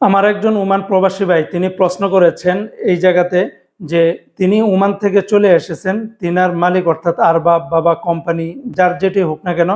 আমার একজন ওমান প্রবাসী ভাই, তিনি প্রশ্ন করেছেন এই জায়গাতে যে তিনি ওমান থেকে চলে এসেছেন, তিনার মালিক অর্থাৎ আরবাব বাবা কোম্পানি, যার যেটি হোক না কেন,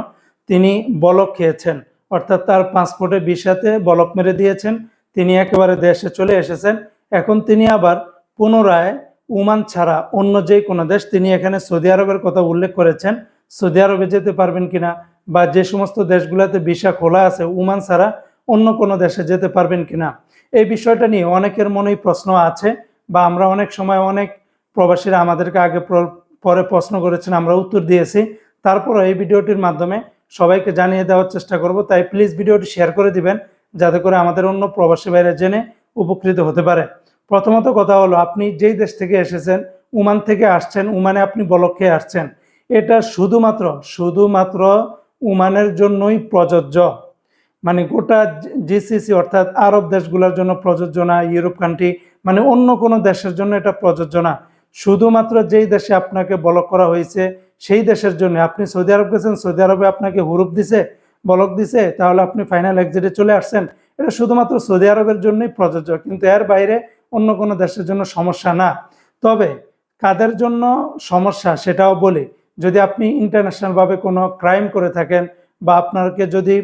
তিনি বলক খেয়েছেন। অর্থাৎ তার পাসপোর্টে ভিসাতে বলক মেরে দিয়েছেন, তিনি একেবারে দেশে চলে এসেছেন। এখন তিনি আবার পুনরায় উমান ছাড়া অন্য যে কোনো দেশ, তিনি এখানে সৌদি আরবের কথা উল্লেখ করেছেন, সৌদি আরবে যেতে পারবেন কিনা বা যে সমস্ত দেশগুলোতে ভিসা খোলা আছে উমান ছাড়া অন্য কোনো দেশে যেতে পারবেন কিনা? এই বিষয়টা নিয়ে অনেকের মনেই প্রশ্ন আছে বা আমরা অনেক সময় অনেক প্রবাসীরা আমাদেরকে আগে প্র- পরে প্রশ্ন করেছেন, আমরা উত্তর দিয়েছি। তারপরও এই ভিডিওটির মাধ্যমে সবাইকে জানিয়ে দেওয়ার চেষ্টা করব। তাই প্লিজ ভিডিওটি শেয়ার করে দিবেন, যাতে করে আমাদের অন্য প্রবাসী বাইরে জেনে উপকৃত হতে পারে। প্রথমত কথা হলো, আপনি যেই দেশ থেকে এসেছেন, উমান থেকে আসছেন, উমানে আপনি বলক্ষে আসছেন। এটা শুধুমাত্র শুধুমাত্র উমানের জন্যই প্রযোজ্য। মানে গোটা জিসিসি অর্থাৎ আরব দেশগুলোর জন্য প্রযোজ্য না, ইউরোপ কান্ট্রি মানে অন্য কোনো দেশের জন্য এটা প্রযোজ্য না। শুধুমাত্র যেই দেশে আপনাকে বলক করা হয়েছে, সেই দেশের জন্য। আপনি সৌদি আরব গেছেন, সৌদি আরবে আপনাকে হুরুপ দিছে বলক দিছে, তাহলে আপনি ফাইনাল এক্সিটে চলে আসছেন। এটা শুধুমাত্র সৌদি আরবের জন্যই প্রযোজ্য, কিন্তু এর বাইরে অন্য কোনো দেশের জন্য সমস্যা না। তবে কাদের জন্য সমস্যা সেটাও বলি, যদি আপনি ইন্টারন্যাশনালভাবে কোনো ক্রাইম করে থাকেন বা আপনাকে যদি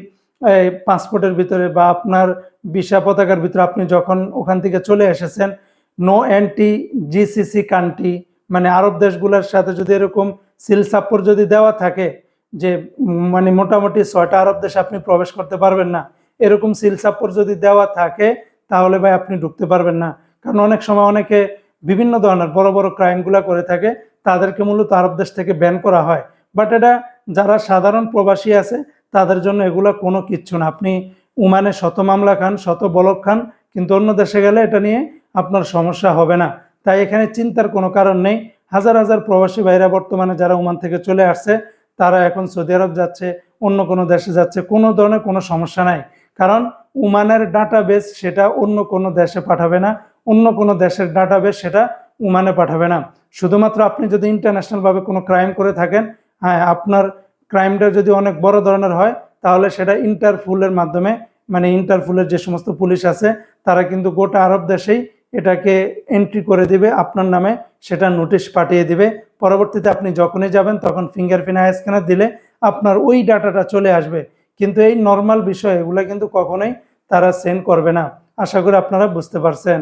এই পাসপোর্টের ভিতরে বা আপনার ভিসা পতাকার ভিতরে আপনি যখন ওখান থেকে চলে এসেছেন নো অ্যান্টি জিসিসি কান্ট্রি মানে আরব দেশগুলোর সাথে যদি এরকম সিল সাপ্পর যদি দেওয়া থাকে, যে মানে মোটামুটি ছয়টা আরব দেশে আপনি প্রবেশ করতে পারবেন না, এরকম সিল সাপ্পর যদি দেওয়া থাকে, তাহলে ভাই আপনি ঢুকতে পারবেন না। কারণ অনেক সময় অনেকে বিভিন্ন ধরনের বড় বড় ক্রাইমগুলো করে থাকে, তাদেরকে মূলত আরব দেশ থেকে ব্যান করা হয়। বাট এটা যারা সাধারণ প্রবাসী আছে তাদের জন্য এগুলো কোনো কিচ্ছু না। আপনি উমানে শত মামলা খান, শত বলক খান, কিন্তু অন্য দেশে গেলে এটা নিয়ে আপনার সমস্যা হবে না। তাই এখানে চিন্তার কোনো কারণ নেই। হাজার হাজার প্রবাসী ভাইরা বর্তমানে যারা ওমান থেকে চলে আসছে, তারা এখন সৌদি আরব যাচ্ছে, অন্য কোনো দেশে যাচ্ছে, কোনো ধরনের কোনো সমস্যা নাই। কারণ উমানের ডাটাবেস সেটা অন্য কোনো দেশে পাঠাবে না, অন্য কোনো দেশের ডাটা ডাটাবেস সেটা উমানে পাঠাবে না। শুধুমাত্র আপনি যদি ইন্টারন্যাশনালভাবে কোনো ক্রাইম করে থাকেন হ্যাঁ আপনার ক্রাইমটা যদি অনেক বড় ধরনের হয়, তাহলে সেটা ইন্টারফুলের মাধ্যমে মানে ইন্টারফুলের যে সমস্ত পুলিশ আছে, তারা কিন্তু গোটা আরব দেশেই এটাকে এন্ট্রি করে দিবে, আপনার নামে সেটা নোটিশ পাঠিয়ে দিবে। পরবর্তীতে আপনি যখনই যাবেন, তখন ফিঙ্গারপ্রিন্ট আই স্ক্যানার দিলে আপনার ওই ডাটাটা চলে আসবে। কিন্তু এই নর্মাল বিষয়, এগুলো কিন্তু কখনোই তারা সেন্ড করবে না। আশা করি আপনারা বুঝতে পারছেন।